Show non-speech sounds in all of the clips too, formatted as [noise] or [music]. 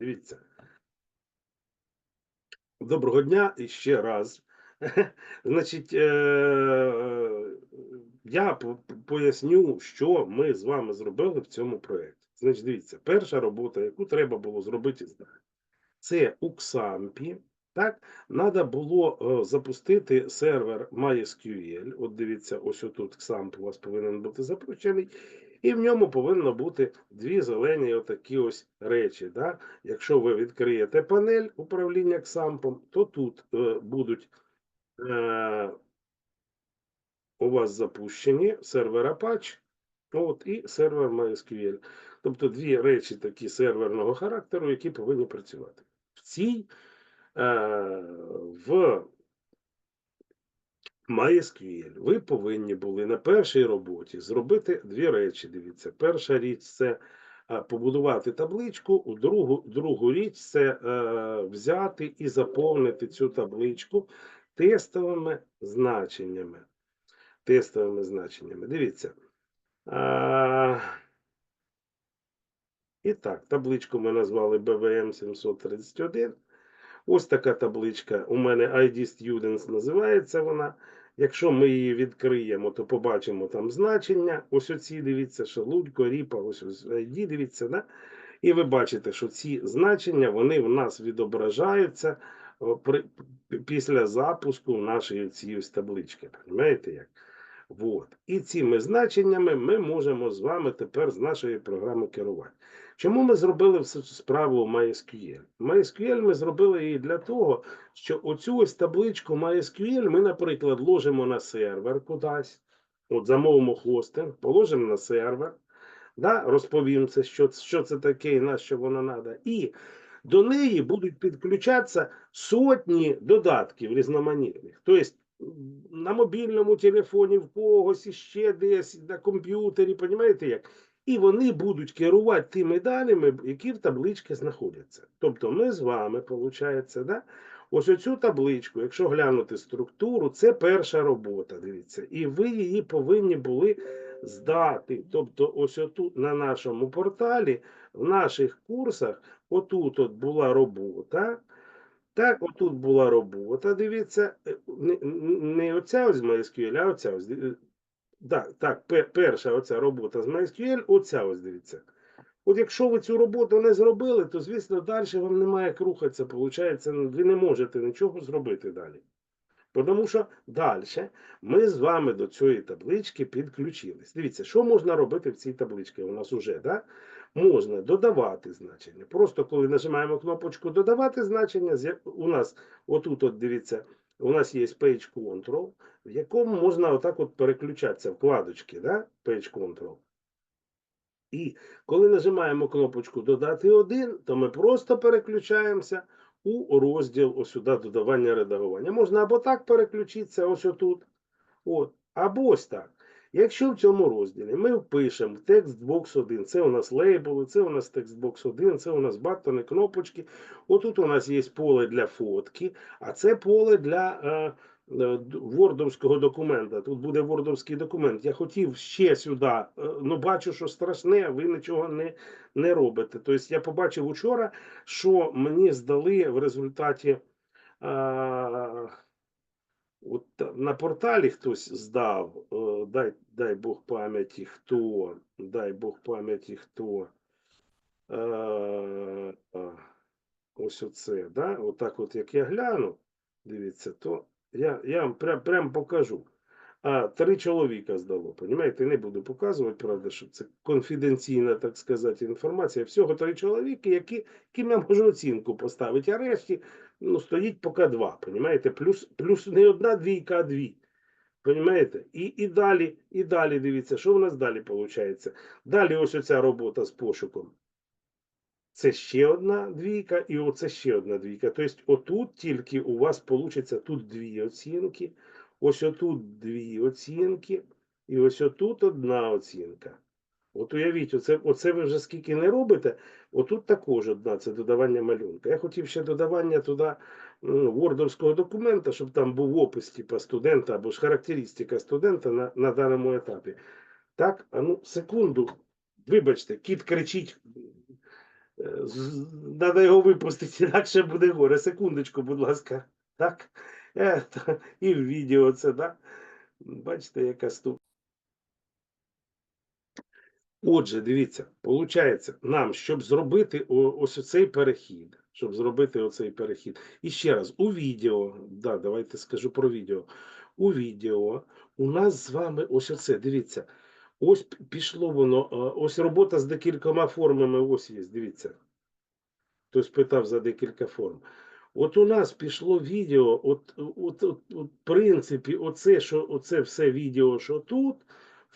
Дивіться. Доброго дня і ще раз. [laughs] Значить, е, я поясню, що ми з вами зробили в цьому проєкті. Значить, дивіться, перша робота, яку треба було зробити, це у XAMPP. Так, треба було е, запустити сервер MySQL. От дивіться, ось отут XAMPP у вас повинен бути запущений, і в ньому повинно бути дві зелені отакі ось речі. Да? Якщо ви відкриєте панель управління XAMPP, то тут е, будуть е, у вас запущені сервер Apache от, і сервер MySQL. Тобто дві речі такі серверного характеру, які повинні працювати. В цій е, в MySQL ви повинні були на першій роботі зробити дві речі. Дивіться, перша річ це е, побудувати табличку, у другу, другу річ це е, взяти і заповнити цю табличку тестовими значеннями. Тестовими значеннями. Дивіться. А, і так, табличку ми назвали BVM 731. Ось така табличка. У мене ID Students називається вона. Якщо ми її відкриємо, то побачимо там значення. Ось оці, дивіться, шелудько, ріпа, ось ось ID, дивіться, да? І ви бачите, що ці значення вони в нас відображаються при, після запуску нашої цієї таблички. Розумієте як? Вот. І цими значеннями ми можемо з вами тепер з нашої програми керувати. Чому ми зробили всю цю справу MySQL? MySQL ми зробили її для того, що оцю ось табличку MySQL ми, наприклад, ложимо на сервер кудись, от замовимо хостинг, положимо на сервер, да, розповім це, що, що це таке і на що воно треба. І до неї будуть підключатися сотні додатків різноманітних. Тобто на мобільному телефоні, в когось іще десь на комп'ютері, понімаєте як? І вони будуть керувати тими даними, які в табличці знаходяться. Тобто ми з вами, виходить, да? ось оцю табличку, якщо глянути структуру, це перша робота, дивіться, і ви її повинні були здати. Тобто, ось отут на нашому порталі, в наших курсах, отут от була робота. Так, отут була робота. Дивіться, е, не, оця ось MySQL, а оця ось. Так, так, перша оця робота з MySQL, оця ось дивіться. От якщо ви цю роботу не зробили, то, звісно, далі вам немає як рухатися. Ну, ви не можете нічого зробити далі. Тому що далі ми з вами до цієї таблички підключились. Дивіться, що можна робити в цій табличці? У нас уже, да? можна додавати значення. Просто коли нажимаємо кнопочку додавати значення, у нас отут, от дивіться, у нас є Page Control, в якому можна отак от переключатися вкладочки, да? Page Control. І коли нажимаємо кнопочку Додати один, то ми просто переключаємося у розділ ось сюди додавання редагування. Можна або так переключитися, ось отут, от, або ось так. Якщо в цьому розділі ми впишемо текстбокс 1, це у нас лейбли, це у нас текстбокс 1, це у нас баттони, кнопочки. Отут у нас є поле для фотки, а це поле для е, е, вордовського документа. Тут буде вордовський документ. Я хотів ще сюди, е, ну бачу, що страшне, ви нічого не, не робите. Тобто я побачив учора, що мені здали в результаті. От на порталі хтось здав, е, дай, дай Бог пам'яті хто, дай Бог пам'яті хто. Е, е, ось оце, да? Отак от як я гляну, дивіться, то я, я вам прям, прям покажу. А три чоловіка здало, понімаєте, не буду показувати, правда, що це конфіденційна, так сказати, інформація. Всього три чоловіки, які, яким я можу оцінку поставити, а решті ну, стоїть поки два, понімаєте? Плюс, плюс не одна двійка, а дві. Понімаєте? І, і далі, і далі дивіться, що в нас далі виходить. Далі ось оця робота з пошуком. Це ще одна двійка, і оце ще одна двійка. Тобто, отут тільки у вас вийде тут дві оцінки, ось отут дві оцінки, і ось отут одна оцінка. От уявіть, оце, оце ви вже скільки не робите, отут також одна, це додавання малюнка. Я хотів ще додавання туди вордовського документа, щоб там був опис типу, студента або ж характеристика студента на, на даному етапі. Так, а ну, секунду. Вибачте, кіт кричить. Треба його випустити, інакше буде горе. Секундочку, будь ласка. Так. Та, і [laughs] в відео це, да? Бачите, яка ступ. Отже, дивіться, виходить, нам, щоб зробити ось цей перехід, щоб зробити оцей перехід. І ще раз, у відео, да, давайте скажу про відео. У відео у нас з вами ось оце, дивіться, ось пішло воно, е, ось робота з декількома формами, ось є, дивіться. Хтось питав за декілька форм. От у нас пішло відео, от, от, от, от в принципі, оце, що, оце все відео, що тут,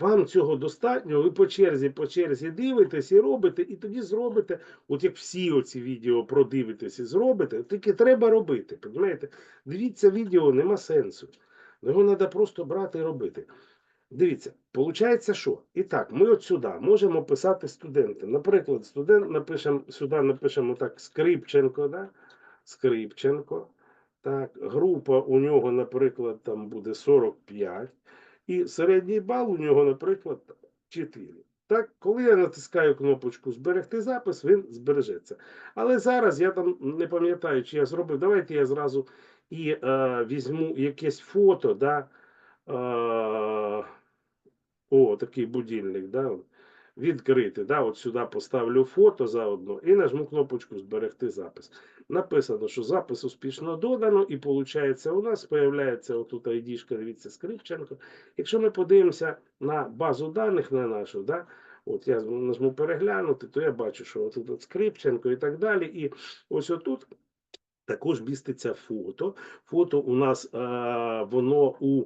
вам цього достатньо, ви по черзі, по черзі дивитесь і робите, і тоді зробите, от як всі оці відео продивитесь і зробите, тільки треба робити. Розумієте? Дивіться відео, нема сенсу. Його треба просто брати і робити. Дивіться, виходить, що? І так, ми от сюди можемо писати студенти. Наприклад, студент напишемо, сюди напишемо так Скрипченко, да? Скрипченко. Так, група у нього, наприклад, там буде 45, і середній бал у нього, наприклад, 4. Так, коли я натискаю кнопочку Зберегти запис, він збережеться. Але зараз я там не пам'ятаю, чи я зробив. Давайте я зразу і е, візьму якесь фото, да, е, о, такий будильник, да, відкрити. Да, от сюди поставлю фото заодно і нажму кнопочку Зберегти запис. Написано, що запис успішно додано, і виходить, у нас з'являється отут ID, дивіться, Скрипченко. Якщо ми подивимося на базу даних на нашу, да, от я нажму переглянути, то я бачу, що отут от Скрипченко і так далі. І ось отут також міститься фото. Фото у нас е, воно у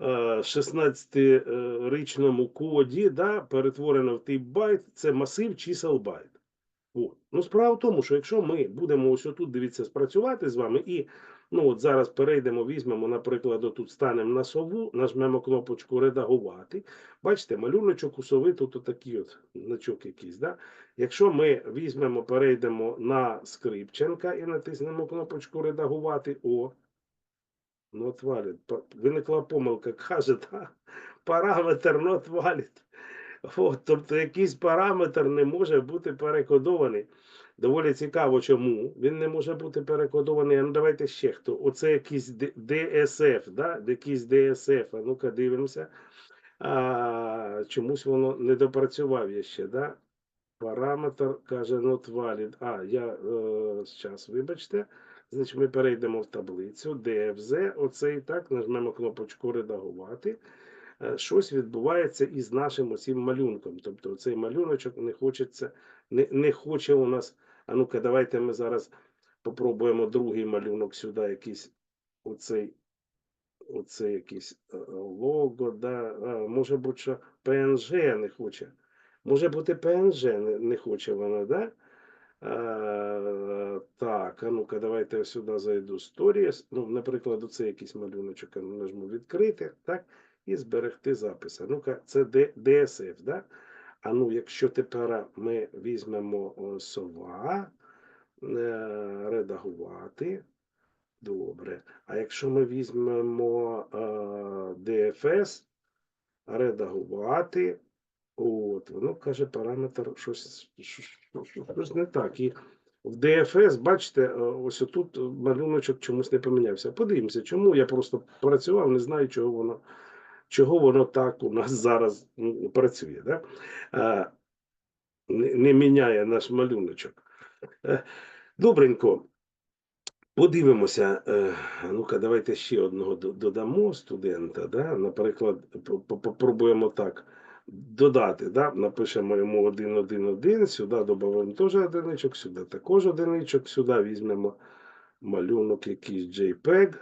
16-річному коді, да, перетворено в тип байт, це масив чисел байт. От. Ну, справа в тому, що якщо ми будемо ось отут, дивіться, спрацювати з вами, і ну от зараз перейдемо, візьмемо, наприклад, отут станемо на сову, нажмемо кнопочку редагувати. Бачите, малюночок усови тут отакий от значок якийсь. Да? Якщо ми візьмемо, перейдемо на Скрипченка і натиснемо кнопочку редагувати, о, not valid. Виникла помилка, каже, да? параметр not valid. От, тобто якийсь параметр не може бути перекодований. Доволі цікаво, чому він не може бути перекодований. Ну давайте ще хто. Оце якийсь DSF, да? якийсь DSF. А ну-ка дивимося. А, чомусь воно не допрацював ще, да? Параметр каже not valid. А, я е, зараз, вибачте. Значить, ми перейдемо в таблицю DFZ. Оце і так нажмемо кнопочку редагувати. Е, Щось відбувається із нашим оцим малюнком. Тобто цей малюночок не хочеться, не, не хоче у нас. А ну-ка, давайте ми зараз попробуємо другий малюнок сюди, якийсь оцей, оцей якийсь е, лого, да, а, може бути, що PNG не хоче. Може бути PNG не, не хоче вона, да? Е, так, а ну-ка, давайте я сюди зайду Stories. Ну, наприклад, оце якийсь малюночок, нажму відкрити, так, і зберегти запис. А Ну-ка, це DSF, да? А ну, якщо тепер ми візьмемо сова, е, редагувати. Добре. А якщо ми візьмемо е, DFS, редагувати, от, воно каже параметр щось, щось, не так. І в DFS, бачите, е, ось тут малюночок чомусь не помінявся. Подивимося, чому я просто працював, не знаю, чого воно, чого воно так у нас зараз працює. Да? Е, Не, не міняє наш малюночок. Е, Добренько. Подивимося. Ну-ка, давайте ще одного додамо студента. Да? Наприклад, по- по- попробуємо так додати. Да? Напишемо йому 1-1-1, сюди додаємо теж одиничок, сюди також одиничок, сюди візьмемо малюнок якийсь JPEG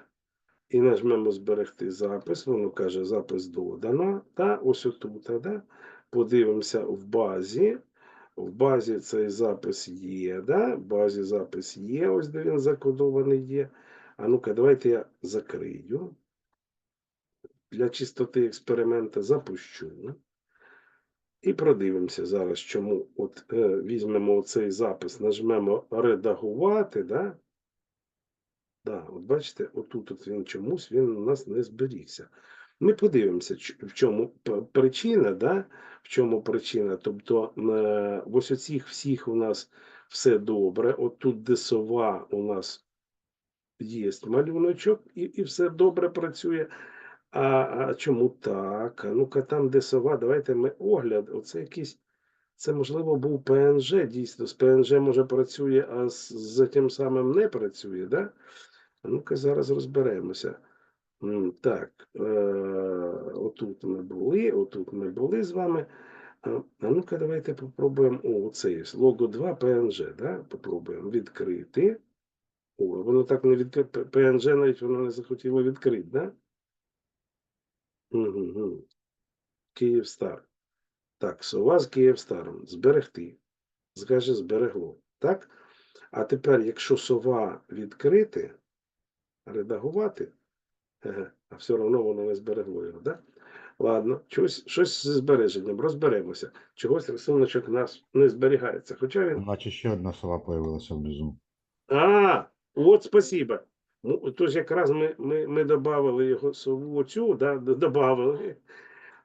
і нажмемо зберегти запис. Воно каже, запис додано. Та ось отут. Да? Подивимося в базі. В базі цей запис є, да? В базі запис є, ось де він закодований є. А ну-ка, давайте я закрию. Для чистоти експеримента запущу. І продивимося зараз, чому. От е, візьмемо цей запис, нажмемо редагувати, да? Да, от бачите, отут от він чомусь він у нас не зберігся. Ми подивимося, в чому причина, да? в чому причина. Тобто, е, ось оцих всіх у нас все добре. От тут, де сова, у нас є малюночок, і, і все добре працює. А, чому так? Ну-ка, там, де сова, давайте ми огляд. Оце якийсь. Це, можливо, був PNG, дійсно. З PNG, може, працює, а з, з тим самим не працює, да? Ну-ка, зараз розберемося. Так, е, отут ми були, отут ми були з вами. А ну-ка, давайте попробуємо. О, це є лого 2 PNG, да? Попробуємо відкрити. О, воно так не відкрите. PNG навіть воно не захотіло відкрити, да? Угу. Київстар. Так, сова з Київстаром. Зберегти. Скаже, зберегло. Так? А тепер, якщо сова відкрити, редагувати, а все одно воно не зберегло його, так? Ладно, щось, щось зі збереженням, розберемося. Чогось рисуночок нас не зберігається. Хоча він. Наче ще одна сова появилася внизу. А, от спасибо. Ну, тож якраз ми, ми, ми додали його сову цю, да, д-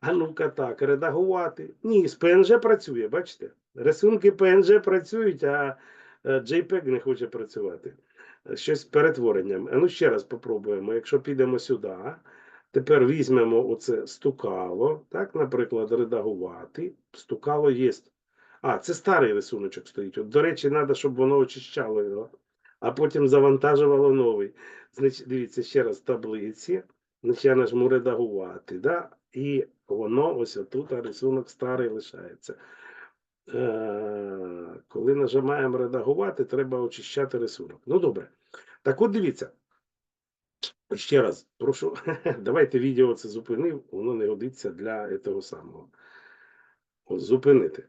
А ну-ка так, редагувати. Ні, з PNG працює, бачите? Рисунки PNG працюють, а е, JPEG не хоче працювати. Щось з перетворенням. Ну ще раз попробуємо. Якщо підемо сюди, тепер візьмемо оце стукало, так, наприклад, редагувати. Стукало є. А, це старий рисуночок стоїть. От, до речі, треба, щоб воно очищало його, а потім завантажувало новий. Значить, дивіться ще раз таблиці. Значить, я нажму редагувати, да? і воно ось отут а рисунок старий лишається. Е, коли нажимаємо редагувати, треба очищати рисунок. Ну добре. Так от дивіться. Ще раз, прошу, [laughs] давайте відео це зупинив, воно не годиться для того самого. От, зупинити.